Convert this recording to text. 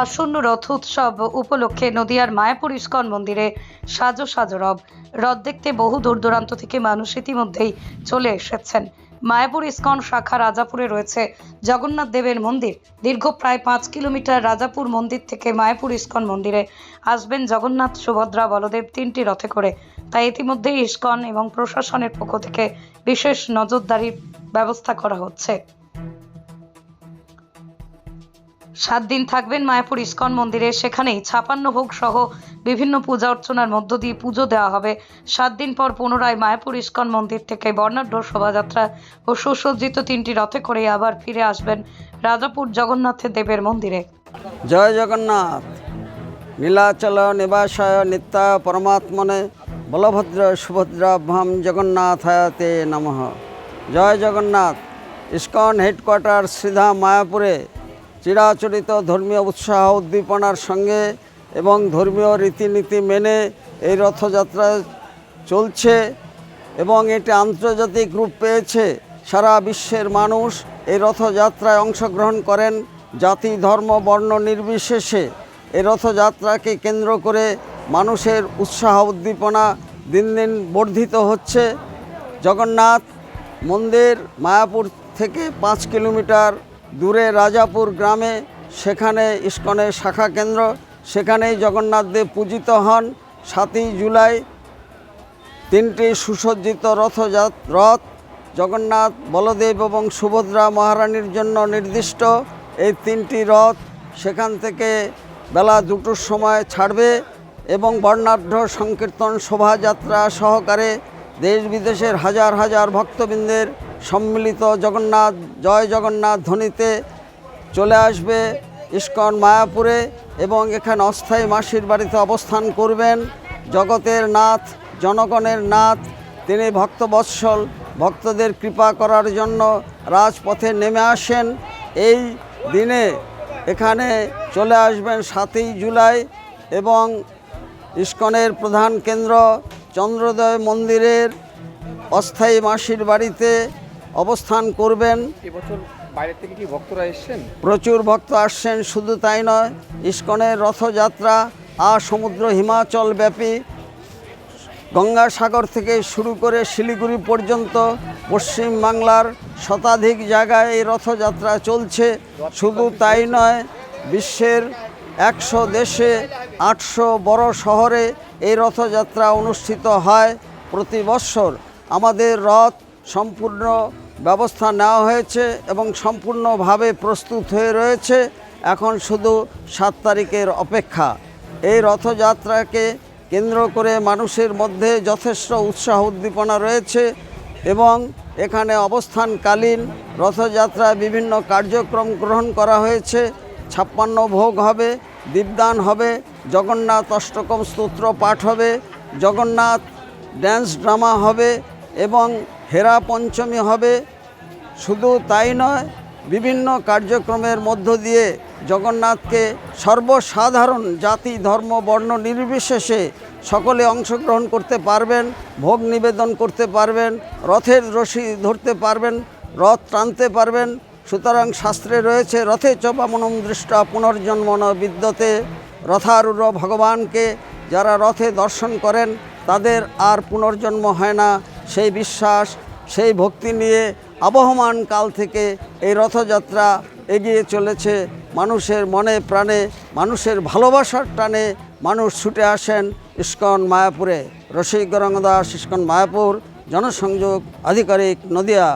আসন্ন রথ উৎসব উপলক্ষে নদিয়ার মায়াপুর ইস্কন মন্দিরে সাজো সাজো রব। রথ দেখতে বহু দূর দূরান্ত থেকে মানুষ ইতিমধ্যেই চলে এসেছেন। মায়াপুর ইস্কন শাখা রাজাপুরে রয়েছে জগন্নাথ দেবের মন্দির। দীর্ঘ প্রায় পাঁচ কিলোমিটার রাজাপুর মন্দির থেকে মায়াপুর ইস্কন মন্দিরে আসবেন জগন্নাথ, সুভদ্রা, বলদেব তিনটি রথে করে। তাই ইতিমধ্যেই ইস্কন এবং প্রশাসনের পক্ষ থেকে বিশেষ নজরদারির ব্যবস্থা করা হচ্ছে। সাত দিন থাকবেন মায়াপুর ইস্কন মন্দিরে। সেখানেই ছাপান্ন ভোগ সহ বিভিন্ন পূজা অর্চনার মধ্য দিয়ে পুজো দেওয়া হবে। সাত দিন পর পুনরায় মায়াপুর ইস্কন মন্দির থেকে বর্ণাঢ্য শোভাযাত্রা ও সুসজ্জিত তিনটি রথে করে আবার ফিরে আসবেন রাজাপুর জগন্নাথ দেবের মন্দিরে। জয় জগন্নাথ। নীলাচল নিবাসায় নিত্যায় পরমাত্মনে বলভদ্র সুভদ্রাভ্যাম জগন্নাথায়তে নমঃ। জয় জগন্নাথ। ইস্কন হেডকোয়ার্টার শ্রীধা মায়াপুরে চিরাচরিত ধর্মীয় উৎসাহ উদ্দীপনার সঙ্গে এবং ধর্মীয় রীতিনীতি মেনে এই রথযাত্রা চলছে এবং এটি আন্তর্জাতিক রূপ পেয়েছে। সারা বিশ্বের মানুষ এই রথযাত্রায় অংশগ্রহণ করেন জাতি, ধর্ম, বর্ণ নির্বিশেষে। এই রথযাত্রাকে কেন্দ্র করে মানুষের উৎসাহ উদ্দীপনা দিন দিন বর্ধিত হচ্ছে। জগন্নাথ মন্দির মায়াপুর থেকে পাঁচ কিলোমিটার দূরে রাজাপুর গ্রামে, সেখানে ইস্কনের শাখা কেন্দ্র, সেখানেই জগন্নাথদেব পূজিত হন। সাতই জুলাই, তিনটি সুসজ্জিত রথযাত, রথ, জগন্নাথ, বলদেব এবং সুভদ্রা মহারানীর জন্য নির্দিষ্ট। এই তিনটি রথ সেখান থেকে বেলা দুটোর সময় ছাড়বে এবং বর্ণাঢ্য সংকীর্তন শোভাযাত্রা সহকারে দেশ বিদেশের হাজার হাজার ভক্তবৃন্দের সম্মিলিত জগন্নাথ, জয় জগন্নাথ ধ্বনিতে চলে আসবে ইস্কন মায়াপুরে এবং এখানে অস্থায়ী মাসির বাড়িতে অবস্থান করবেন জগতের নাথ, জনগণের নাথ। তিনি ভক্তবৎসল, ভক্তদের কৃপা করার জন্য রাজপথে নেমে আসেন। এই দিনে এখানে চলে আসবেন সাতই জুলাই এবং ইস্কনের প্রধান কেন্দ্র চন্দ্রোদয় মন্দিরের অস্থায়ী মাসির বাড়িতে অবস্থান করবেন। এবছর বাইরে থেকে কি ভক্তরা এসেছেন? প্রচুর ভক্ত আসছেন শুধু তাই নয় ইস্কনের রথযাত্রা আর সমুদ্র হিমাচল ব্যাপী। গঙ্গাসাগর থেকে শুরু করে শিলিগুড়ি পর্যন্ত পশ্চিম বাংলার শতাধিক জায়গায় এই রথযাত্রা চলছে। শুধু তাই নয় বিশ্বের একশো দেশে আটশো বড় শহরে এই রথযাত্রা অনুষ্ঠিত হয় প্রতি বৎসর আমাদের রথ সম্পূর্ণ ব্যবস্থা নেওয়া হয়েছে এবং সম্পূর্ণভাবে প্রস্তুত হয়ে রয়েছে। এখন শুধু সাত তারিখের অপেক্ষা। এই রথযাত্রাকে কেন্দ্র করে মানুষের মধ্যে যথেষ্ট উৎসাহ উদ্দীপনা রয়েছে এবং এখানে অবস্থানকালীন রথযাত্রায় বিভিন্ন কার্যক্রম গ্রহণ করা হয়েছে। ছাপ্পান্ন ভোগ হবে, দীপদান হবে, জগন্নাথ অষ্টকম স্তোত্র পাঠ হবে, জগন্নাথ ড্যান্স ড্রামা হবে এবং হেরা পঞ্চমী হবে। শুধু তাই নয়, বিভিন্ন কার্যক্রমের মধ্য দিয়ে জগন্নাথকে সর্বসাধারণ জাতি, ধর্ম, বর্ণ নির্বিশেষে সকলে অংশগ্রহণ করতে পারবেন, ভোগ নিবেদন করতে পারবেন, রথের রশি ধরতে পারবেন, রথ টানতে পারবেন। সুতরাং শাস্ত্রে রয়েছে, রথে চপামনম দৃষ্টা পুনর্জন্মন বিদ্যতে। রথারূঢ় ভগবানকে যারা রথে দর্শন করেন, তাদের আর পুনর্জন্ম হয় না। সেই বিশ্বাস, সেই ভক্তি নিয়ে আবহমান কাল থেকে এই রথযাত্রা এগিয়ে চলেছে। মানুষের মনে প্রাণে, মানুষের ভালোবাসার টানে মানুষ ছুটে আসেন ইস্কন মায়াপুরে। রসিক গরঙ্গদাস ইস্কন মায়াপুর, জনসংযোগ আধিকারিক নদিয়া।